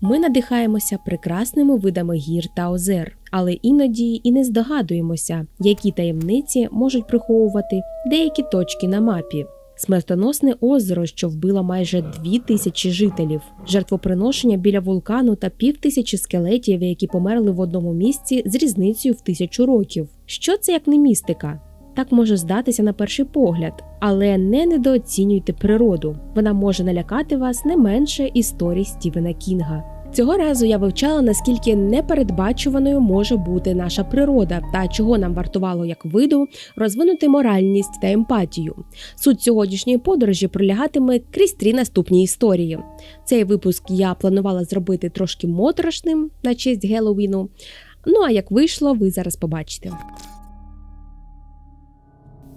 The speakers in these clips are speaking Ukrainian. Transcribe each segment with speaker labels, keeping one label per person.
Speaker 1: Ми надихаємося прекрасними видами гір та озер, але іноді і не здогадуємося, які таємниці можуть приховувати деякі точки на мапі. Смертоносне озеро, що вбило майже дві тисячі жителів, жертвоприношення біля вулкану та півтисячі скелетів, які померли в одному місці з різницею в тисячу років. Що це як не містика? Так може здатися на перший погляд, але не недооцінюйте природу. Вона може налякати вас не менше історій Стівена Кінга. Цього разу я вивчала, наскільки непередбачуваною може бути наша природа та чого нам вартувало як виду розвинути моральність та емпатію. Суть сьогоднішньої подорожі пролягатиме крізь три наступні історії. Цей випуск я планувала зробити трошки моторошним на честь Геловіну. Ну а як вийшло, ви зараз побачите.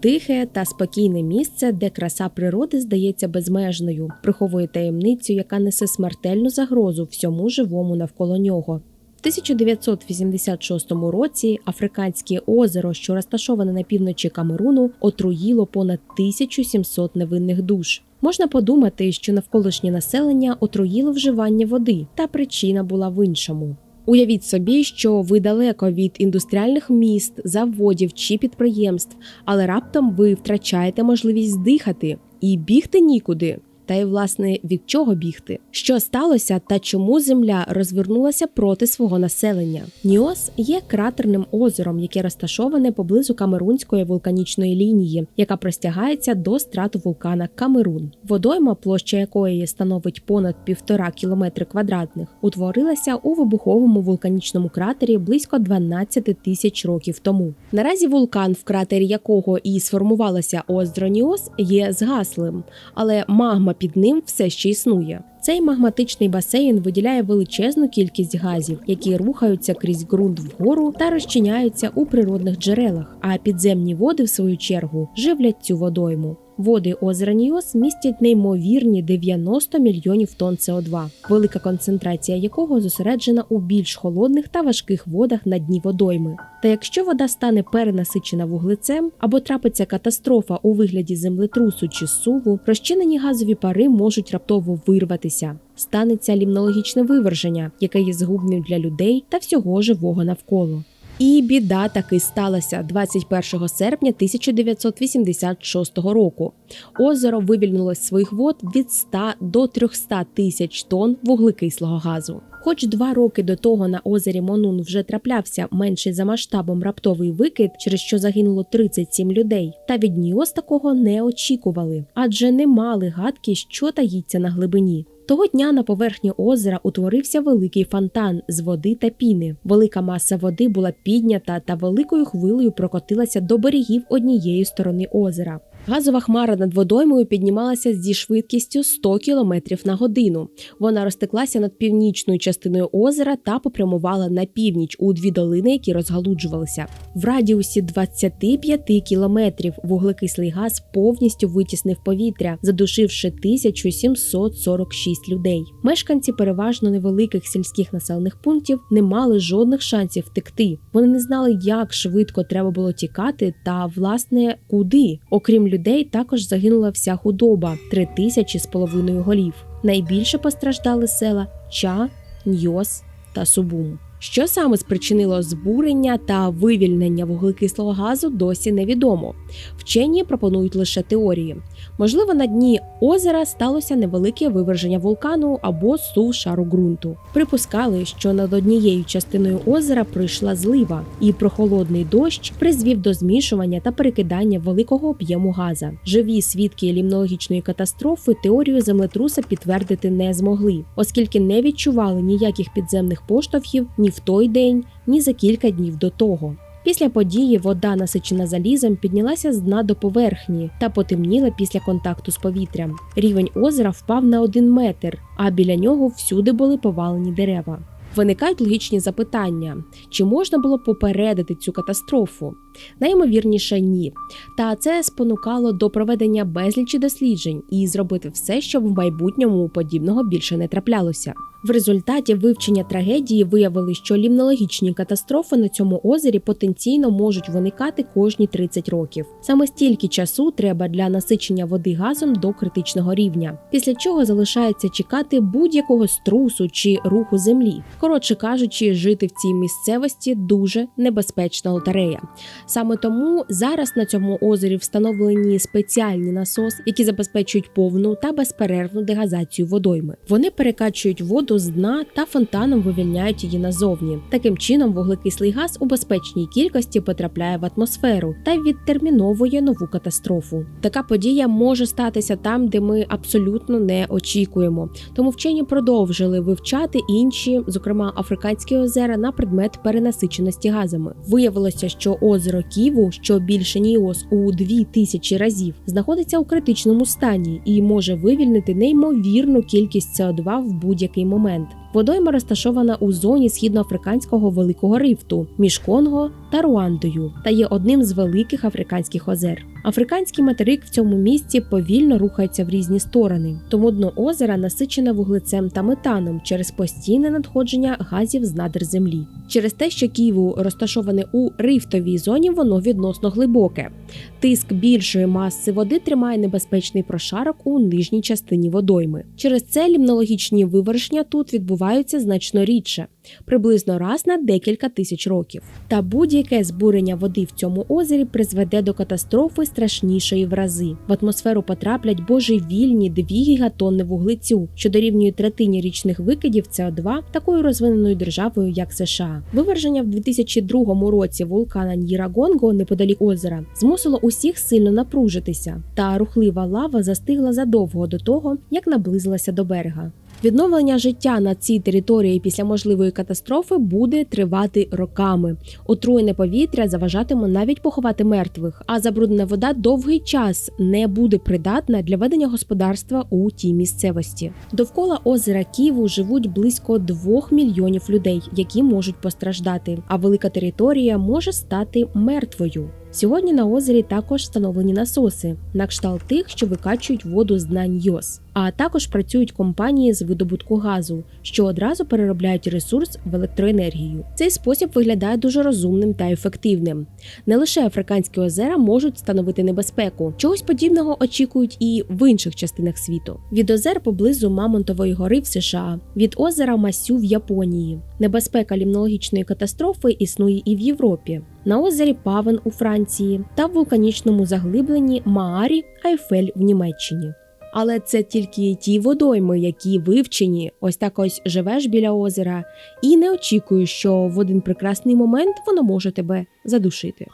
Speaker 1: Тихе та спокійне місце, де краса природи здається безмежною, приховує таємницю, яка несе смертельну загрозу всьому живому навколо нього. В 1986 році Африканське озеро, що розташоване на півночі Камеруну, отруїло понад 1700 невинних душ. Можна подумати, що навколишнє населення отруїло вживання води, та причина була в іншому. Уявіть собі, що ви далеко від індустріальних міст, заводів чи підприємств, але раптом ви втрачаєте можливість дихати і бігти нікуди. Та й власне від чого бігти? Що сталося та чому земля розвернулася проти свого населення? Ніос є кратерним озером, яке розташоване поблизу Камерунської вулканічної лінії, яка простягається до страту вулкана Камерун. Водойма, площа якої становить понад півтора кілометри квадратних, утворилася у вибуховому вулканічному кратері близько 12 тисяч років тому. Наразі вулкан, в кратері якого і сформувалося озеро Ніос, є згаслим, але магма під ним все ще існує. Цей магматичний басейн виділяє величезну кількість газів, які рухаються крізь ґрунт вгору та розчиняються у природних джерелах. А підземні води, в свою чергу, живлять цю водойму. Води озера Ніос містять неймовірні 90 мільйонів тонн СО2, велика концентрація якого зосереджена у більш холодних та важких водах на дні водойми. Та якщо вода стане перенасичена вуглецем або трапиться катастрофа у вигляді землетрусу чи суву, розчинені газові пари можуть раптово вирватися. Станеться лімнологічне виверження, яке є згубним для людей та всього живого навколо. І біда таки сталася 21 серпня 1986 року. Озеро вивільнило з своїх вод від 100 до 300 тисяч тонн вуглекислого газу. Хоч два роки до того на озері Монун вже траплявся менший за масштабом раптовий викид, через що загинуло 37 людей, та від Ніос такого не очікували, адже не мали гадки, що таїться на глибині. Того дня на поверхні озера утворився великий фонтан з води та піни. Велика маса води була піднята та великою хвилею прокотилася до берегів однієї сторони озера. Газова хмара над водоймою піднімалася зі швидкістю 100 км на годину. Вона розтеклася над північною частиною озера та попрямувала на північ у дві долини, які розгалуджувалися. В радіусі 25 кілометрів вуглекислий газ повністю витіснив повітря, задушивши 1746 людей. Мешканці переважно невеликих сільських населених пунктів не мали жодних шансів втекти. Вони не знали, як швидко треба було тікати, та власне куди, окрім людей також загинула вся худоба три тисячі з половиною голів. Найбільше постраждали села Ча, Ньос та Субум. Що саме спричинило збурення та вивільнення вуглекислого газу, досі невідомо. Вчені пропонують лише теорії. Можливо, на дні озера сталося невелике виверження вулкану або сув шару ґрунту. Припускали, що над однією частиною озера прийшла злива, і прохолодний дощ призвів до змішування та перекидання великого об'єму газа. Живі свідки лімнологічної катастрофи теорію землетруса підтвердити не змогли, оскільки не відчували ніяких підземних поштовхів ні в той день, ні за кілька днів до того. Після події вода, насичена залізом, піднялася з дна до поверхні та потемніла після контакту з повітрям. Рівень озера впав на один метр, а біля нього всюди були повалені дерева. Виникають логічні запитання: чи можна було попередити цю катастрофу? Найімовірніше ні. Та це спонукало до проведення безлічі досліджень і зробити все, щоб в майбутньому подібного більше не траплялося. В результаті вивчення трагедії виявили, що лімнологічні катастрофи на цьому озері потенційно можуть виникати кожні 30 років. Саме стільки часу треба для насичення води газом до критичного рівня, після чого залишається чекати будь-якого струсу чи руху землі. Коротше кажучи, жити в цій місцевості дуже небезпечна лотерея. Саме тому зараз на цьому озері встановлені спеціальні насоси, які забезпечують повну та безперервну дегазацію водойми. Вони перекачують воду з дна та фонтаном вивільняють її назовні. Таким чином, вуглекислий газ у безпечній кількості потрапляє в атмосферу та відтерміновує нову катастрофу. Така подія може статися там, де ми абсолютно не очікуємо. Тому вчені продовжили вивчати інші, зокрема африканські озера, на предмет перенасиченості газами. Виявилося, що озеро Ківу, що більше Ніос у дві тисячі разів, знаходиться у критичному стані і може вивільнити неймовірну кількість СО2 в будь-який момент. Водойма розташована у зоні східноафриканського великого рифту між Конго та Руандою та є одним з великих африканських озер. Африканський материк в цьому місці повільно рухається в різні сторони, тому дно озера насичене вуглецем та метаном через постійне надходження газів з надр землі. Через те, що Києву розташоване у рифтовій зоні, воно відносно глибоке. Тиск більшої маси води тримає небезпечний прошарок у нижній частині водойми. Через це лімнологічні вивершення тут відбуваються значно рідше приблизно раз на декілька тисяч років. Та будь-яке збурення води в цьому озері призведе до катастрофи страшнішої в рази. В атмосферу потраплять божевільні 2 гігатонни вуглецю, що дорівнює третині річних викидів СО2 такою розвиненою державою, як США. Виверження в 2002 році вулкана Нірагонго неподалік озера змусило усіх сильно напружитися, та рухлива лава застигла задовго до того, як наблизилася до берега. Відновлення життя на цій території після можливої катастрофи буде тривати роками. Отруєне повітря заважатиме навіть поховати мертвих, а забруднена вода довгий час не буде придатна для ведення господарства у тій місцевості. Довкола озера Ківу живуть близько двох мільйонів людей, які можуть постраждати. А велика територія може стати мертвою. Сьогодні на озері також встановлені насоси, на кшталт тих, що викачують воду з дна Ньос. А також працюють компанії з видобутку газу, що одразу переробляють ресурс в електроенергію. Цей спосіб виглядає дуже розумним та ефективним. Не лише африканські озера можуть становити небезпеку, чогось подібного очікують і в інших частинах світу. Від озер поблизу Мамонтової гори в США, від озера Масю в Японії. Небезпека лімнологічної катастрофи існує і в Європі. На озері Павен у Франції та в вулканічному заглибленні Маарі Айфель в Німеччині. Але це тільки ті водойми, які вивчені, ось так ось живеш біля озера, і не очікуєш, що в один прекрасний момент воно може тебе задушити.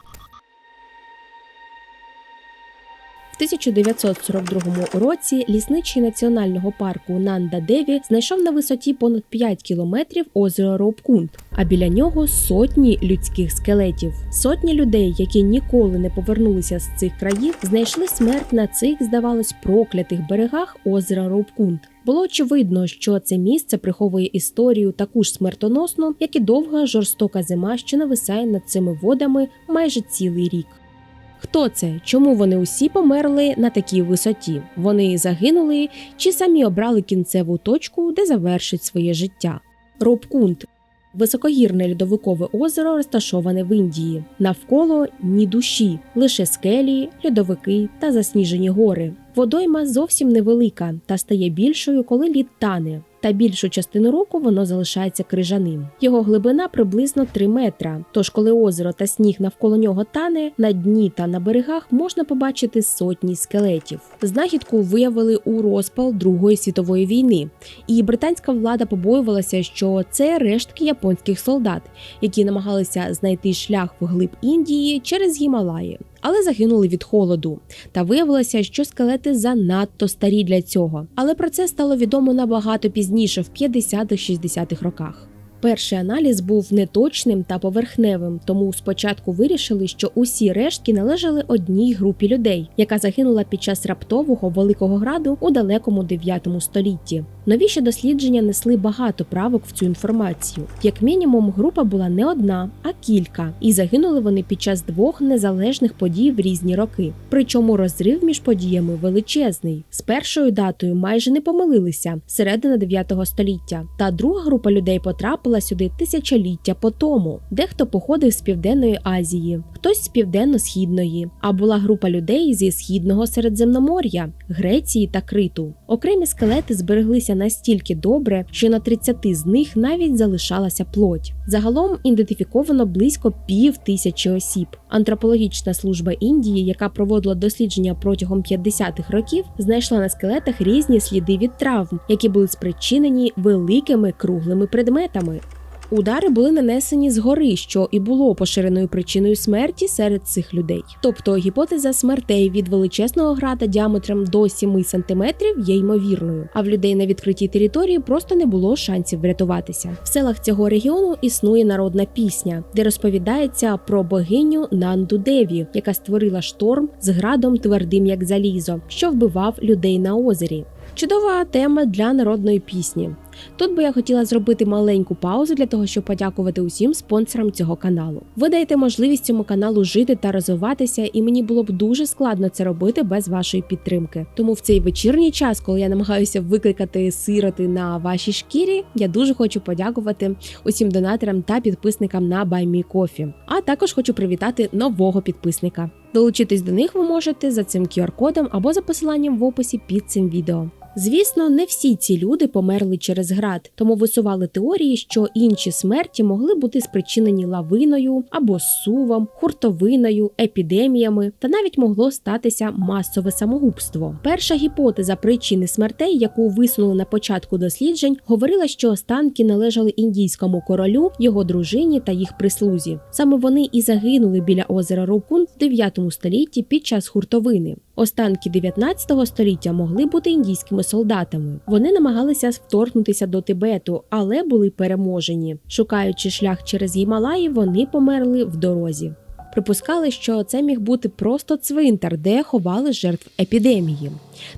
Speaker 1: 1942 році лісничий національного парку Нанда Деві знайшов на висоті понад 5 кілометрів озеро Робкунт, а біля нього сотні людських скелетів. Сотні людей, які ніколи не повернулися з цих країв, знайшли смерть на цих, здавалось, проклятих берегах озера Робкунт. Було очевидно, що це місце приховує історію таку ж смертоносну, як і довга жорстока зима, що нависає над цими водами майже цілий рік. Хто це? Чому вони усі померли на такій висоті? Вони загинули чи самі обрали кінцеву точку, де завершить своє життя? Робкунт високогірне льодовикове озеро розташоване в Індії. Навколо ні душі, лише скелі, льодовики та засніжені гори. Водойма зовсім невелика та стає більшою, коли лід тане та більшу частину року воно залишається крижаним. Його глибина приблизно 3 метра. Тож, коли озеро та сніг навколо нього тане, на дні та на берегах можна побачити сотні скелетів. Знахідку виявили у розпал Другої світової війни, і британська влада побоювалася, що це рештки японських солдат, які намагалися знайти шлях в глиб Індії через Гімалаї але загинули від холоду. Та виявилося, що скелети занадто старі для цього. Але про це стало відомо набагато пізніше, в 50-60-х роках. Перший аналіз був неточним та поверхневим, тому спочатку вирішили, що усі рештки належали одній групі людей, яка загинула під час раптового великого граду у далекому 9 столітті. Новіші дослідження несли багато правок в цю інформацію. Як мінімум, група була не одна, а кілька, і загинули вони під час двох незалежних подій в різні роки. Причому розрив між подіями величезний. З першою датою майже не помилилися середина 9 століття. Та друга група людей потрапила сюди тисячоліття по тому. Дехто походив з південної Азії, хтось з південно-східної, а була група людей зі східного Середземномор'я, Греції та Криту. Окремі скелети збереглися настільки добре, що на 30 з них навіть залишалася плоть. Загалом ідентифіковано близько пів тисячі осіб. Антропологічна служба Індії, яка проводила дослідження протягом 50-х років, знайшла на скелетах різні сліди від травм, які були спричинені великими круглими предметами. Удари були нанесені згори, що і було поширеною причиною смерті серед цих людей. Тобто гіпотеза смертей від величезного града діаметром до 7 см є ймовірною, а в людей на відкритій території просто не було шансів врятуватися. В селах цього регіону існує народна пісня, де розповідається про богиню Нанду Деві, яка створила шторм з градом твердим як залізо, що вбивав людей на озері. Чудова тема для народної пісні. Тут би я хотіла зробити маленьку паузу для того, щоб подякувати усім спонсорам цього каналу. Ви даєте можливість цьому каналу жити та розвиватися, і мені було б дуже складно це робити без вашої підтримки. Тому в цей вечірній час, коли я намагаюся викликати сироти на вашій шкірі, я дуже хочу подякувати усім донаторам та підписникам на BuyMeCoffee. А також хочу привітати нового підписника. Долучитись до них ви можете за цим QR-кодом або за посиланням в описі під цим відео. Звісно, не всі ці люди померли через град, тому висували теорії, що інші смерті могли бути спричинені лавиною або сувом, хуртовиною, епідеміями, та навіть могло статися масове самогубство. Перша гіпотеза причини смертей, яку висунули на початку досліджень, говорила, що останки належали індійському королю, його дружині та їх прислузі. Саме вони і загинули біля озера Роукун в 9 столітті під час хуртовини. Останки 19 століття могли бути індійськими солдатами. Вони намагалися вторгнутися до Тибету, але були переможені. Шукаючи шлях через Гімалаї, вони померли в дорозі. Припускали, що це міг бути просто цвинтар, де ховали жертв епідемії.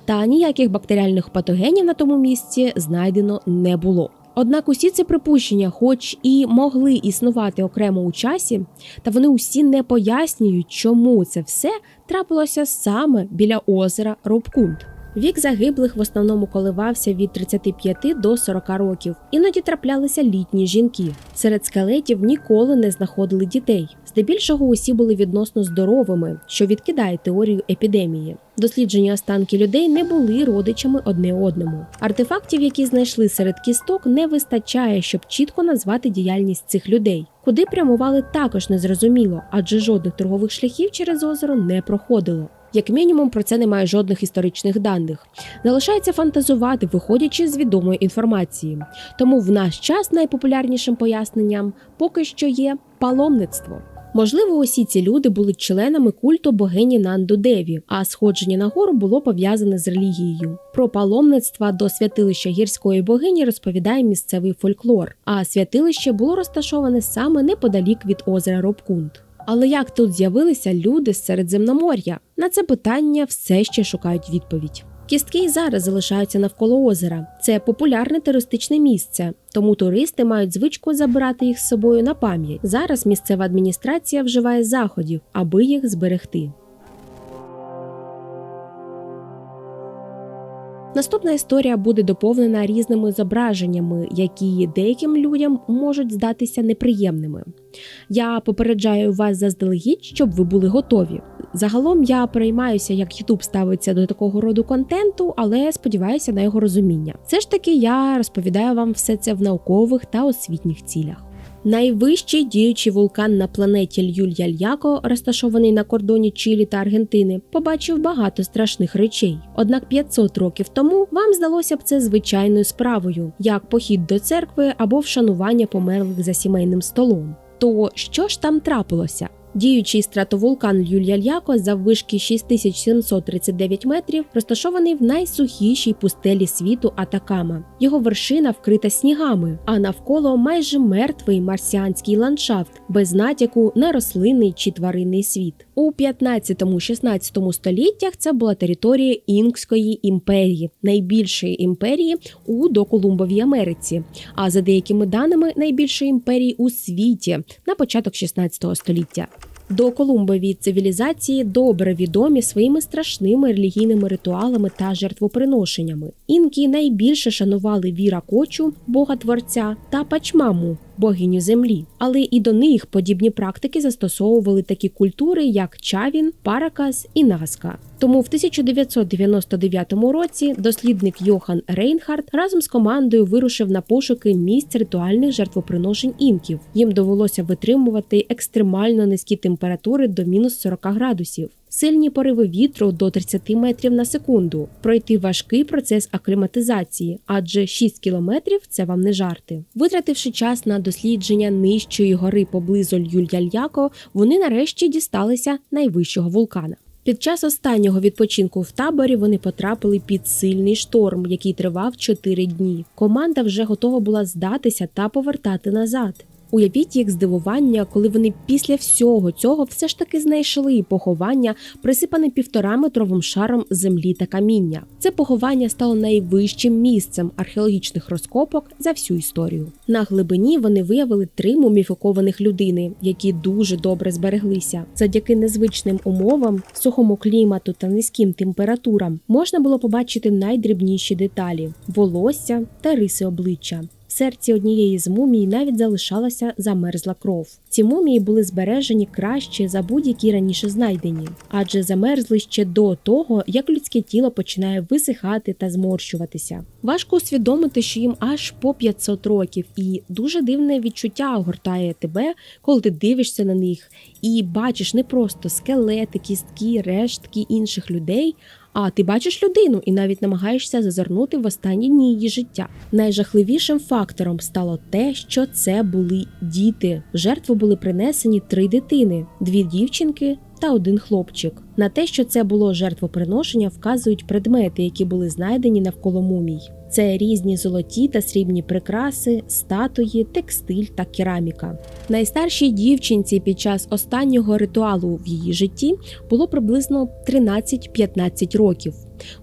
Speaker 1: Та ніяких бактеріальних патогенів на тому місці знайдено не було. Однак усі ці припущення, хоч і могли існувати окремо у часі, та вони усі не пояснюють, чому це все трапилося саме біля озера Робкунд. Вік загиблих в основному коливався від 35 до 40 років. Іноді траплялися літні жінки. Серед скелетів ніколи не знаходили дітей. Здебільшого усі були відносно здоровими, що відкидає теорію епідемії. Дослідження останки людей не були родичами одне одному. Артефактів, які знайшли серед кісток, не вистачає, щоб чітко назвати діяльність цих людей. Куди прямували також незрозуміло, адже жодних торгових шляхів через озеро не проходило. Як мінімум, про це немає жодних історичних даних. Залишається фантазувати, виходячи з відомої інформації. Тому в наш час найпопулярнішим поясненням поки що є паломництво. Можливо, усі ці люди були членами культу богині Нанду Деві, а сходження на гору було пов'язане з релігією. Про паломництва до святилища гірської богині розповідає місцевий фольклор. А святилище було розташоване саме неподалік від озера Робкунд. Але як тут з'явилися люди з Середземномор'я? На це питання все ще шукають відповідь. Кістки й зараз залишаються навколо озера. Це популярне туристичне місце, тому туристи мають звичку забирати їх з собою на пам'ять. Зараз місцева адміністрація вживає заходів, аби їх зберегти. Наступна історія буде доповнена різними зображеннями, які деяким людям можуть здатися неприємними. Я попереджаю вас заздалегідь, щоб ви були готові. Загалом я переймаюся, як YouTube ставиться до такого роду контенту, але сподіваюся на його розуміння. Все ж таки, я розповідаю вам все це в наукових та освітніх цілях. Найвищий діючий вулкан на планеті Льюль-Яльяко, розташований на кордоні Чилі та Аргентини, побачив багато страшних речей. Однак 500 років тому вам здалося б це звичайною справою, як похід до церкви або вшанування померлих за сімейним столом. То що ж там трапилося? Діючий стратовулкан Люль-Яльяко заввишки 6739 метрів, розташований в найсухішій пустелі світу Атакама. Його вершина вкрита снігами, а навколо майже мертвий марсіанський ландшафт без натяку на рослинний чи тваринний світ. У 15-16 століттях це була територія Інкської імперії, найбільшої імперії у доколумбовій Америці. А за деякими даними найбільшої імперії у світі на початок 16 століття. До Колумбові цивілізації добре відомі своїми страшними релігійними ритуалами та жертвоприношеннями. Інки найбільше шанували віра кочу, бога творця та пачмаму, богиню землі. Але і до них подібні практики застосовували такі культури, як Чавін, Паракас і Наска. Тому в 1999 році дослідник Йохан Рейнхард разом з командою вирушив на пошуки місць ритуальних жертвоприношень інків. Їм довелося витримувати екстремально низькі температури до мінус 40 градусів. Сильні пориви вітру до 30 метрів на секунду, пройти важкий процес акліматизації, адже 6 кілометрів це вам не жарти. Витративши час на дослідження нижчої гори поблизу Льюльяльяко, вони нарешті дісталися найвищого вулкана. Під час останнього відпочинку в таборі вони потрапили під сильний шторм, який тривав 4 дні. Команда вже готова була здатися та повертати назад. Уявіть їх здивування, коли вони після всього цього все ж таки знайшли поховання, присипане півтораметровим шаром землі та каміння. Це поховання стало найвищим місцем археологічних розкопок за всю історію. На глибині вони виявили три муміфікованих людини, які дуже добре збереглися. Завдяки незвичним умовам, сухому клімату та низьким температурам можна було побачити найдрібніші деталі волосся та риси обличчя. В серці однієї з мумій навіть залишалася замерзла кров. Ці мумії були збережені краще за будь-які раніше знайдені, адже замерзли ще до того, як людське тіло починає висихати та зморщуватися. Важко усвідомити, що їм аж по 500 років, і дуже дивне відчуття огортає тебе, коли ти дивишся на них і бачиш не просто скелети, кістки, рештки інших людей. А ти бачиш людину і навіть намагаєшся зазирнути в останні дні її життя. Найжахливішим фактором стало те, що це були діти. Жертву були принесені три дитини: дві дівчинки та один хлопчик. На те, що це було жертвоприношення, вказують предмети, які були знайдені навколо мумій. Це різні золоті та срібні прикраси, статуї, текстиль та кераміка. Найстаршій дівчинці під час останнього ритуалу в її житті було приблизно 13-15 років.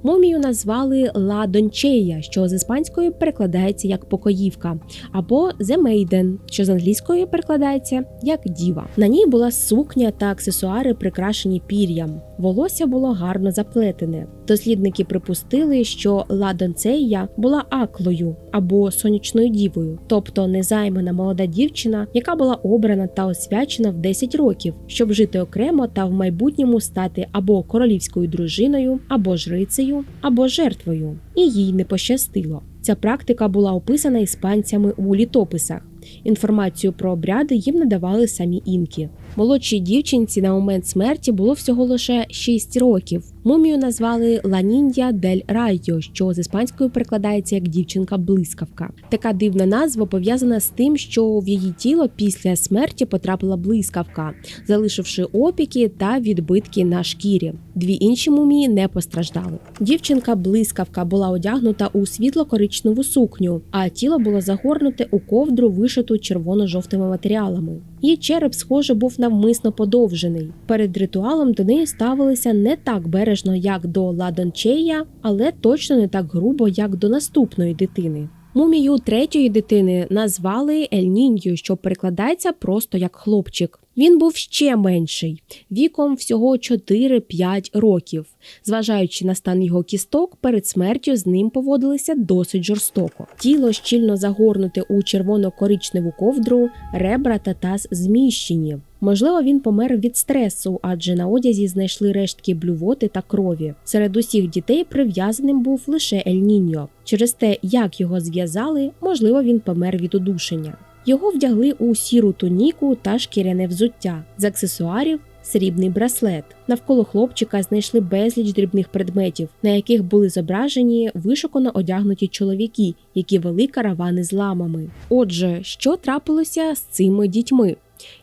Speaker 1: Мумію назвали Ла Дончея, що з іспанської перекладається як покоївка, або The Maiden, що з англійської перекладається як діва. На ній була сукня та аксесуари, прикрашені пір'ям. Волосся було гарно заплетене. Дослідники припустили, що Ла Донцея була аклою або сонячною дівою, тобто незаймана молода дівчина, яка була обрана та освячена в 10 років, щоб жити окремо та в майбутньому стати або королівською дружиною, або жрицею, або жертвою. І їй не пощастило. Ця практика була описана іспанцями у літописах. Інформацію про обряди їм надавали самі інки. Молодшій дівчинці на момент смерті було всього лише 6 років. Мумію назвали Ланіндя дель Райо, що з іспанською перекладається як дівчинка-блискавка. Така дивна назва пов'язана з тим, що в її тіло після смерті потрапила блискавка, залишивши опіки та відбитки на шкірі. Дві інші мумії не постраждали. Дівчинка-блискавка була одягнута у світло-коричневу сукню, а тіло було загорнуте у ковдру, вишиту червоно-жовтими матеріалами. Її череп, схоже, був навмисно подовжений. Перед ритуалом до неї ставилися не так бережно, як до Ладончея, але точно не так грубо, як до наступної дитини. Мумію третьої дитини назвали Ель Нінью, що перекладається просто як хлопчик. Він був ще менший, віком всього 4-5 років. Зважаючи на стан його кісток, перед смертю з ним поводилися досить жорстоко. Тіло щільно загорнуте у червоно-коричневу ковдру, ребра та таз зміщені. Можливо, він помер від стресу, адже на одязі знайшли рештки блювоти та крові. Серед усіх дітей прив'язаним був лише Ель Ніньо. Через те, як його зв'язали, можливо, він помер від удушення. Його вдягли у сіру туніку та шкіряне взуття з аксесуарів. Срібний браслет навколо хлопчика знайшли безліч дрібних предметів, на яких були зображені вишукано одягнуті чоловіки, які вели каравани з ламами. Отже, що трапилося з цими дітьми?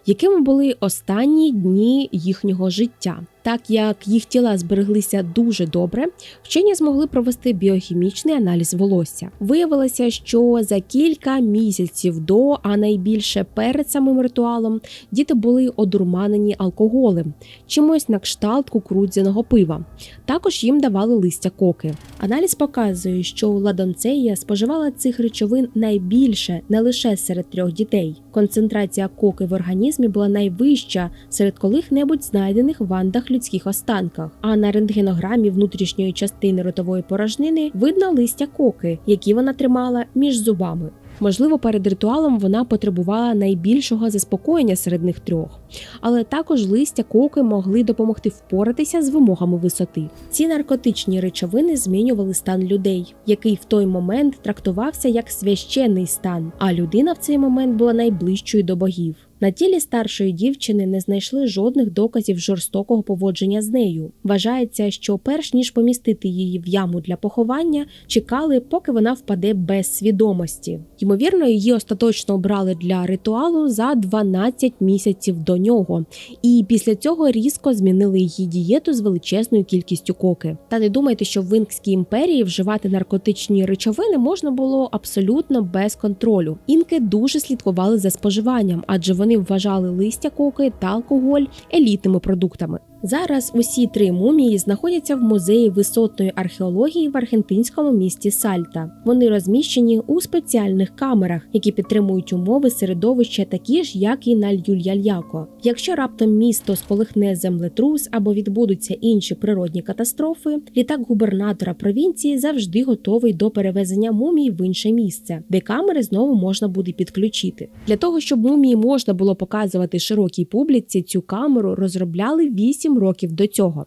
Speaker 1: Якими були останні дні їхнього життя. Так як їх тіла збереглися дуже добре, вчені змогли провести біохімічний аналіз волосся. Виявилося, що за кілька місяців до, а найбільше перед самим ритуалом, діти були одурманені алкоголем, чимось на кшталт кукурудзяного пива. Також їм давали листя коки. Аналіз показує, що ладонцея споживала цих речовин найбільше не лише серед трьох дітей. Концентрація коки в організмі була найвища серед колих-небудь знайдених в андах людських останках. А на рентгенограмі внутрішньої частини ротової порожнини видно листя коки, які вона тримала між зубами. Можливо, перед ритуалом вона потребувала найбільшого заспокоєння серед них трьох, але також листя коки могли допомогти впоратися з вимогами висоти. Ці наркотичні речовини змінювали стан людей, який в той момент трактувався як священний стан, а людина в цей момент була найближчою до богів. На тілі старшої дівчини не знайшли жодних доказів жорстокого поводження з нею. Вважається, що перш ніж помістити її в яму для поховання, чекали, поки вона впаде без свідомості. Ймовірно, її остаточно обрали для ритуалу за 12 місяців до нього, і після цього різко змінили її дієту з величезною кількістю коки. Та не думайте, що в Інкській імперії вживати наркотичні речовини можна було абсолютно без контролю. Інки дуже слідкували за споживанням, адже вони вважали листя коки та алкоголь елітними продуктами. Зараз усі три мумії знаходяться в музеї висотної археології в аргентинському місті Сальта. Вони розміщені у спеціальних камерах, які підтримують умови середовища, такі ж, як і на Льюльяльяко. Якщо раптом місто сколихне землетрус або відбудуться інші природні катастрофи, літак губернатора провінції завжди готовий до перевезення мумій в інше місце, де камери знову можна буде підключити. Для того щоб мумії можна було показувати широкій публіці, цю камеру розробляли 8 років до цього.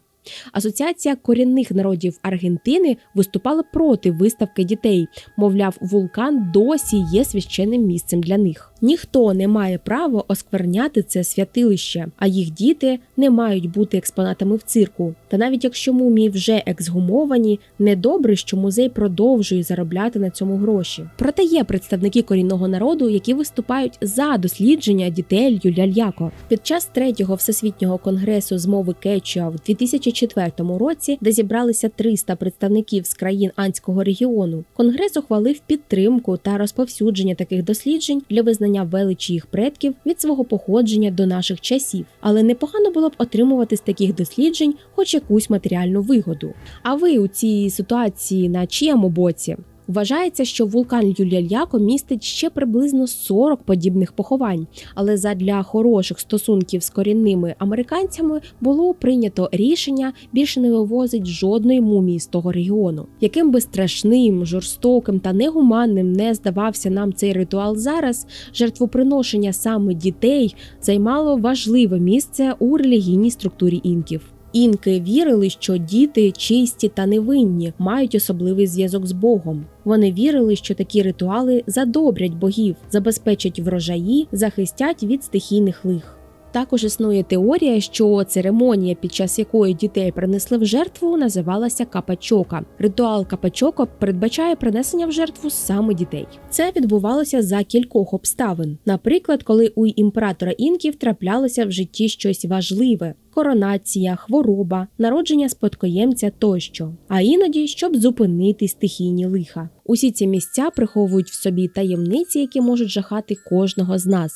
Speaker 1: Асоціація корінних народів Аргентини виступала проти виставки дітей. Мовляв, вулкан досі є священним місцем для них. Ніхто не має права оскверняти це святилище, а їх діти не мають бути експонатами в цирку. Та навіть якщо мумії вже ексгумовані, недобре, що музей продовжує заробляти на цьому гроші. Проте є представники корінного народу, які виступають за дослідження дітей Юляльяко. Під час третього всесвітнього конгресу з мови Кечуа в 2004 році, де зібралися 300 представників з країн Анського регіону, конгрес ухвалив підтримку та розповсюдження таких досліджень для визнання величі їх предків від свого походження до наших часів. Але непогано було б отримувати з таких досліджень хоч якусь матеріальну вигоду. А ви у цій ситуації на чиєму боці? Вважається, що вулкан Юляльяко містить ще приблизно 40 подібних поховань, але задля хороших стосунків з корінними американцями було прийнято рішення більше не вивозить жодної мумії з того регіону. Яким би страшним, жорстоким та негуманним не здавався нам цей ритуал зараз, жертвоприношення саме дітей займало важливе місце у релігійній структурі інків. Інки вірили, що діти чисті та невинні мають особливий зв'язок з Богом. Вони вірили, що такі ритуали задобрять богів, забезпечать врожаї, захистять від стихійних лих. Також існує теорія, що церемонія, під час якої дітей принесли в жертву, називалася капачока. Ритуал капачока передбачає принесення в жертву саме дітей. Це відбувалося за кількох обставин. Наприклад, коли у імператора інків траплялося в житті щось важливе. Коронація, хвороба, народження спадкоємця тощо, а іноді щоб зупинити стихійні лиха. Усі ці місця приховують в собі таємниці, які можуть жахати кожного з нас.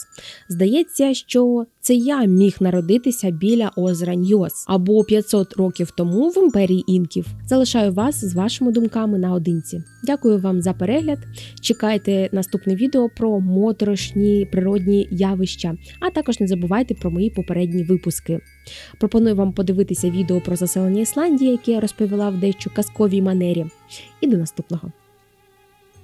Speaker 1: Здається, що це я міг народитися біля озера Ньос або 500 років тому в імперії інків. Залишаю вас з вашими думками наодинці. Дякую вам за перегляд. Чекайте наступне відео про моторошні природні явища, а також не забувайте про мої попередні випуски. Пропоную вам подивитися відео про заселення Ісландії, яке я розповіла в дещо казковій манері. І до наступного.